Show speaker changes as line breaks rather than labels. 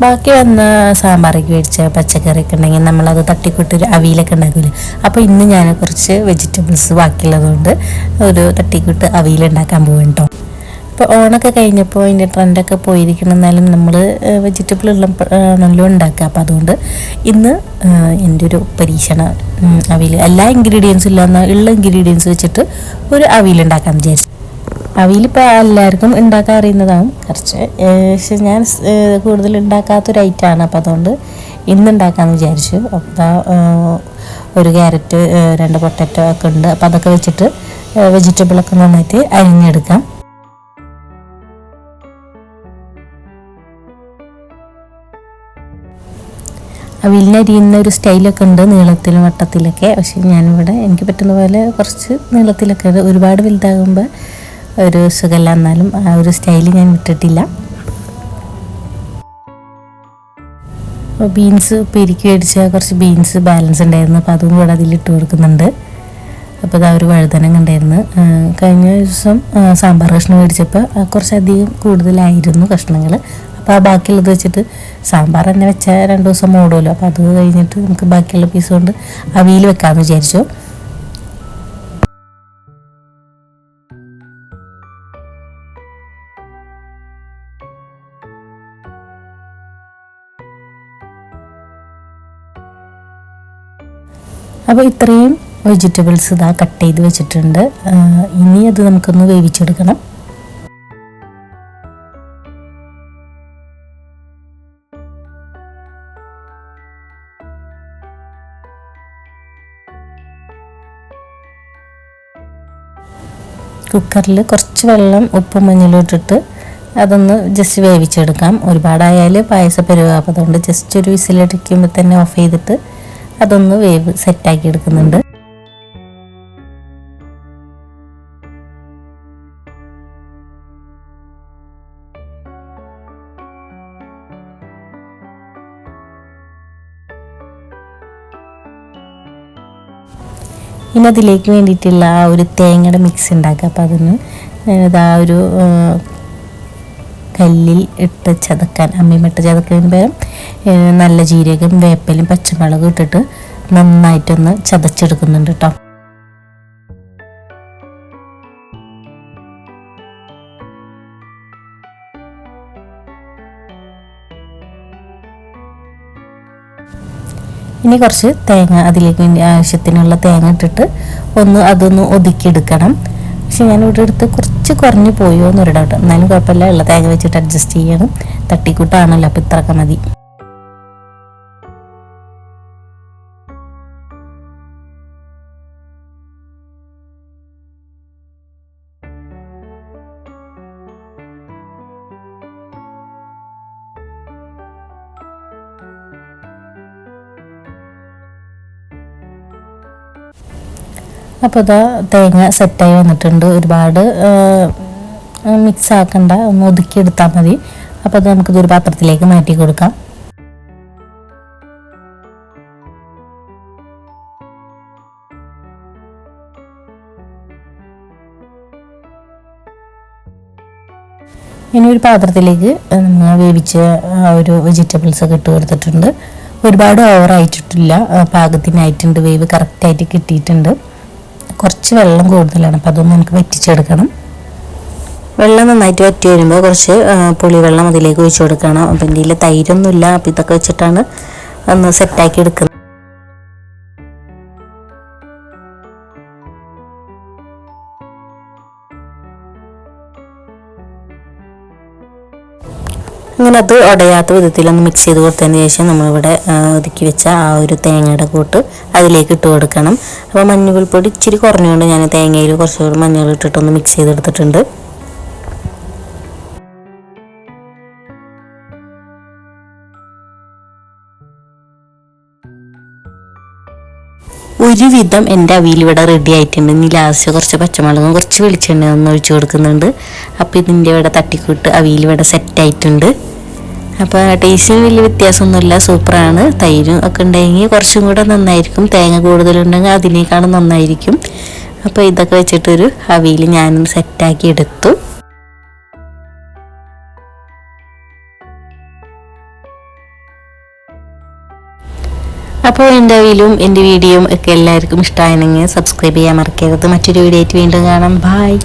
ബാക്കി വന്ന സാമ്പാറൊക്കെ മേടിച്ച പച്ചക്കറിയൊക്കെ ഉണ്ടെങ്കിൽ നമ്മളത് തട്ടിക്കൂട്ടി ഒരു അവിയലൊക്കെ ഉണ്ടാക്കില്ല? അപ്പോൾ ഇന്ന് ഞാൻ കുറച്ച് വെജിറ്റബിൾസ് ബാക്കിയുള്ളതുകൊണ്ട് ഒരു തട്ടിക്കൂട്ട് അവിയൽ ഉണ്ടാക്കാൻ പോകും കേട്ടോ ഇപ്പോൾ ഓണൊക്കെ കഴിഞ്ഞപ്പോൾ അതിന്റെ ട്രെൻഡൊക്കെ പോയിരിക്കണം. എന്നാലും നമ്മൾ വെജിറ്റബിൾ ഉള്ള ആണല്ലോ ഉണ്ടാക്കുക. അപ്പോൾ അതുകൊണ്ട് ഇന്ന് എന്റെ ഒരു പരീക്ഷണ അവിയൽ എല്ലാ ഇൻഗ്രീഡിയൻസും ഇല്ലാന്ന ഉള്ള ഇൻഗ്രീഡിയൻസ് വെച്ചിട്ട് ഒരു അവിയൽ ഉണ്ടാക്കാൻ വിചാരിച്ചു. അവിയലിപ്പോൾ എല്ലാവർക്കും ഉണ്ടാക്കാൻ അറിയുന്നതാണ്. കുറച്ച് പക്ഷേ ഞാൻ കൂടുതൽ ഉണ്ടാക്കാത്തൊരു ഐറ്റമാണ് അപ്പോൾ അതുകൊണ്ട് ഇന്ന് ഉണ്ടാക്കാമെന്ന് വിചാരിച്ചു. അപ്പോൾ ഒരു ക്യാരറ്റ് രണ്ട് പൊട്ടറ്റോ ഒക്കെ ഉണ്ട്. അപ്പോൾ അതൊക്കെ വെച്ചിട്ട് വെജിറ്റബിളൊക്കെ നന്നായിട്ട് അരിഞ്ഞെടുക്കാം. അവിലിന് അരിയുന്ന ഒരു സ്റ്റൈലൊക്കെ ഉണ്ട് നീളത്തിലും വട്ടത്തിലൊക്കെ. പക്ഷെ ഞാനിവിടെ എനിക്ക് പറ്റുന്ന പോലെ കുറച്ച് നീളത്തിലൊക്കെ. ഒരുപാട് വലുതാകുമ്പോൾ ഒരു സുഖമല്ല എന്നാലും ആ ഒരു സ്റ്റൈൽ ഞാൻ വിട്ടിട്ടില്ല. അപ്പോൾ ബീൻസ് പെരുക്കി മേടിച്ച കുറച്ച് ബീൻസ് ബാലൻസ് ഉണ്ടായിരുന്നു. അപ്പോൾ അതും കൂടെ അതിലിട്ട് കൊടുക്കുന്നുണ്ട്. അപ്പോൾ ഇതാ ഒരു വഴുതനങ്ങ ഉണ്ടായിരുന്നു. കഴിഞ്ഞ ദിവസം സാമ്പാർ കഷ്ണം മേടിച്ചപ്പോൾ കുറച്ചധികം കൂടുതലായിരുന്നു കഷ്ണങ്ങൾ. അപ്പോൾ ആ ബാക്കിയുള്ളത് വെച്ചിട്ട് സാമ്പാർ തന്നെ വെച്ചാൽ രണ്ട് ദിവസം മൂടുമല്ലോ. അപ്പോൾ അത് കഴിഞ്ഞിട്ട് നമുക്ക് ബാക്കിയുള്ള പീസ് കൊണ്ട് അവിയിൽ വെക്കാമെന്ന് വിചാരിച്ചു. അപ്പോൾ ഇത്രയും വെജിറ്റബിൾസ് ഇതാ കട്ട് ചെയ്ത് വെച്ചിട്ടുണ്ട്. ഇനി അത് നമുക്കൊന്ന് വേവിച്ചെടുക്കണം. കുക്കറിൽ കുറച്ച് വെള്ളം ഉപ്പും മഞ്ഞളും ഇട്ടിട്ട് അതൊന്ന് ജസ്റ്റ് വേവിച്ചെടുക്കാം. ഒരുപാടായാൽ പായസ പരുവ. അപ്പോൾ അതുകൊണ്ട് ജസ്റ്റ് ഒരു വിസിലടിക്കുമ്പോൾ തന്നെ ഓഫ് ചെയ്തിട്ട് അതൊന്ന് വേവ് സെറ്റാക്കി എടുക്കുന്നുണ്ട്. ഇനി അതിലേക്ക് വേണ്ടിയിട്ടുള്ള ആ ഒരു തേങ്ങയുടെ മിക്സ് ഉണ്ടാക്കുക അപ്പോൾ അതൊന്ന് ഇതാ ഒരു കല്ലിൽ ഇട്ട് ചതക്കാൻ അമ്മിമിട്ട് ചതക്കുന്നതിന് പകരം നല്ല ജീരകം വേപ്പലും പച്ചമുളകും ഇട്ടിട്ട് നന്നായിട്ടൊന്ന് ചതച്ചെടുക്കുന്നുണ്ട് കേട്ടോ ഇനി കുറച്ച് തേങ്ങ അതിലേക്ക് വേണ്ടി ആവശ്യത്തിനുള്ള തേങ്ങ ഇട്ടിട്ട് ഒന്ന് അതൊന്ന് ഒതുക്കിയെടുക്കണം. പക്ഷെ ഞാൻ ഇവിടെ എടുത്ത് കുറച്ച് കുറഞ്ഞു പോയോ എന്നൊരു ഡൗട്ട് എന്നാലും കുഴപ്പമില്ല ഉള്ള തേങ്ങ വെച്ചിട്ട് അഡ്ജസ്റ്റ് ചെയ്യണം. തട്ടിക്കൂട്ടാണല്ലോ അപ്പോൾ ഇത്രയൊക്കെ മതി. അപ്പോൾ ഇതാ തേങ്ങ സെറ്റായി വന്നിട്ടുണ്ട്. ഒരുപാട് മിക്സ് ആക്കണ്ട ഒന്ന് ഒതുക്കി ഒതുക്കിയെടുത്താൽ മതി. അപ്പോൾ അത് നമുക്കിതൊരു പാത്രത്തിലേക്ക് മാറ്റി കൊടുക്കാം. ഇനി ഒരു പാത്രത്തിലേക്ക് നമ്മൾ വേവിച്ച ഒരു വെജിറ്റബിൾസ് ഒക്കെ ഇട്ട് കൊടുത്തിട്ടുണ്ട്. ഒരുപാട് ഓവർ ആയിട്ടിട്ടില്ല. പാകത്തിനായിട്ടുണ്ട് വേവ് കറക്റ്റായിട്ട് കിട്ടിയിട്ടുണ്ട്. കുറച്ച് വെള്ളം കൂടുതലാണ്. അപ്പോൾ അതൊന്ന് നമുക്ക് വറ്റിച്ചെടുക്കണം. വെള്ളം നന്നായിട്ട് വറ്റി വരുമ്പോൾ കുറച്ച് പുളിവെള്ളം അതിലേക്ക് ഒഴിച്ചു കൊടുക്കണം. അപ്പം എന്റെ തൈരൊന്നുമില്ല. അപ്പം ഇതൊക്കെ വെച്ചിട്ടാണ് ഒന്ന് സെറ്റാക്കി എടുക്കുന്നത്. അങ്ങനെ അത് ഉടയാത്ത വിധത്തിലൊന്ന് മിക്സ് ചെയ്ത് കൊടുത്തതിന് ശേഷം നമ്മളിവിടെ ഒതുക്കി വെച്ച ആ ഒരു തേങ്ങയുടെ കൂട്ട് അതിലേക്ക് ഇട്ട് കൊടുക്കണം. അപ്പോൾ മഞ്ഞൾപ്പൊടി ഇച്ചിരി കുറഞ്ഞുകൊണ്ട് ഞാൻ തേങ്ങയിൽ കുറച്ചുകൂടി മഞ്ഞൾ ഇട്ടിട്ടൊന്ന് മിക്സ് ചെയ്തെടുത്തിട്ടുണ്ട്. ഒരുവിധം എന്റെ അവിയിൽ ഇവിടെ റെഡി ആയിട്ടുണ്ട്. ഇനി ലാസ്റ്റ് കുറച്ച് പച്ചമുളകും കുറച്ച് വെളിച്ചെണ്ണ ഒന്ന് ഒഴിച്ചു കൊടുക്കുന്നുണ്ട്. അപ്പോൾ ഇതിന്റെ ഇവിടെ തട്ടിക്കൂട്ട് അവിയിൽ ഇവിടെ സെറ്റ് ആയിട്ടുണ്ട്. അപ്പോൾ ടേസ്റ്റിന് വലിയ വ്യത്യാസമൊന്നുമില്ല. സൂപ്പറാണ്. തൈരും ഒക്കെ ഉണ്ടെങ്കിൽ കുറച്ചും കൂടെ നന്നായിരിക്കും. തേങ്ങ കൂടുതലുണ്ടെങ്കിൽ അതിനേക്കാളും നന്നായിരിക്കും. അപ്പോൾ ഇതൊക്കെ വെച്ചിട്ടൊരു അവിയിൽ ഞാനും സെറ്റാക്കി എടുത്തു. അപ്പോൾ എന്റെ അവിയിലും എന്റെ വീഡിയോയും ഒക്കെ എല്ലാവർക്കും ഇഷ്ടമായിരുന്നെങ്കിൽ സബ്സ്ക്രൈബ് ചെയ്യാൻ മറക്കരുത്. മറ്റൊരു വീഡിയോ ആയിട്ട് വീണ്ടും കാണാം. ബായ്